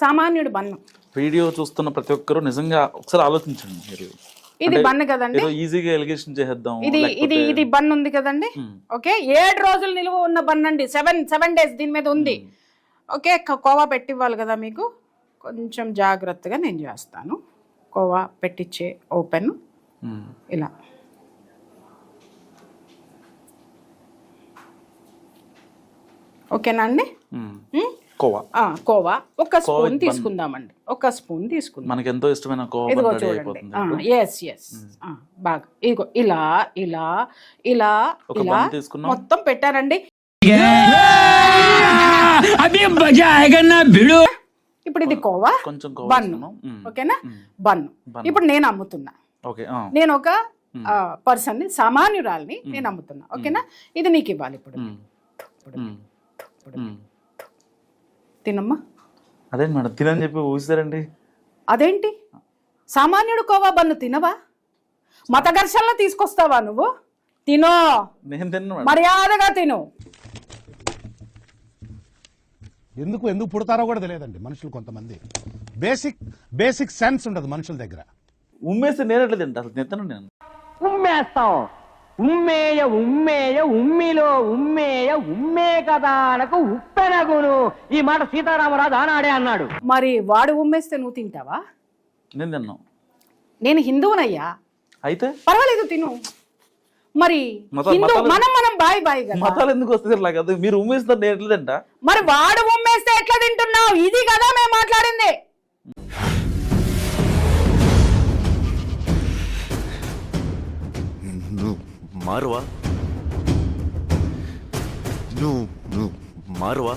సామాన్యుడు bun. Video చూస్తున్న ప్రతి ఒక్కరు నిజంగా ఒకసారి ఆలోచించండి మీరు. ఇది బన్ను కదండి. ఈజీగా ఎలిగేషన్ చేసేద్దాం ఇది ఇది ఇది బన్ ఉంది కదండి. మ్మ్. ఓకే ఏడు రోజులు నిలువ ఉన్న బన్ అండి. సెవెన్ సెవెన్ డేస్ దీని మీద ఉంది. ఓకే క- కోవా పెట్టివ్వాలి కదా మీకు? కొంచెం జాగ్రత్తగా నేను చేస్తాను. కోవా పెట్టించే ఓపెన్ మ్మ్. ఇలా. ఓకేనా అండి? కోవా. కోవా. ఒక స్పూన్ తీసుకుందామండి. ఒక స్పూన్ తీసుకుందాం. మనకి ఎంతో ఇష్టమైన కోవా చూడండి. Yes yes hmm. బాగా. ఇదిగో ఇలా ఇలా ఇలా ఇలా మొత్తం పెట్టారండి. ఇప్పుడు ఇది కోవా కొంచెం బన్. Hmm. ఓకేనా? Hmm. బన్. ఇప్పుడు నేను అమ్ముతున్నా. నేను ఒక పర్సన్ని సామాన్యురాల్ని నేను అమ్ముతున్నా. ఓకేనా? ఇది నీకు ఇవ్వాలి ఇప్పుడు. ఇప్పుడు. ఇప్పుడు. తినమ్మా. అదే మేడం తినని చెప్పి ఊసారండి అదేంటి? సామాన్యుడు కోవా బన్ను తినవా? మత ఘర్షణలో తీసుకొస్తావా నువ్వు? తినో. నేను మేడం. మర్యాదగా తిను. ఎందుకు ఎందుకు పుడతారో కూడా తెలియదండి మనుషులు కొంతమంది. బేసిక్ బేసిక్ సెన్స్ ఉండదు మనుషుల దగ్గర. ఉమ్మేస్తే నేను ఎట్లా తింటా? అసలు తింటాను నేను. ఉమ్మేస్తాం. ఉమ్మేయ ఉమ్మేయ ఉమ్మిలో ఉమ్మేయ ఉమ్మే కదా అనకు ఉప్పెనగును. ఈ మాట సీతారామరాజు ఆనాడే అన్నాడు. మరి వాడు ఉమ్మేస్తే నువ్వు తింటావా? నేను తిన్నాను నేను హిందువునయ్యా. అయితే? పర్వాలేదు తిను. మరి మత- హిందూ మతాలు- మనం మనం బాయ్ బాయ్ కదా. మతాలు ఎందుకు వస్తుంది ఇట్లా కదా మీరు ఉమ్మేస్తారు నేను ఎట్లా తింటా? మరి వాడు ఉమ్మేస్తే ఎట్లా తింటున్నావు? ఇది కదా మేము మాట్లాడింది. నువ్వు మారువా? నువ్వు నువ్వు మారువా?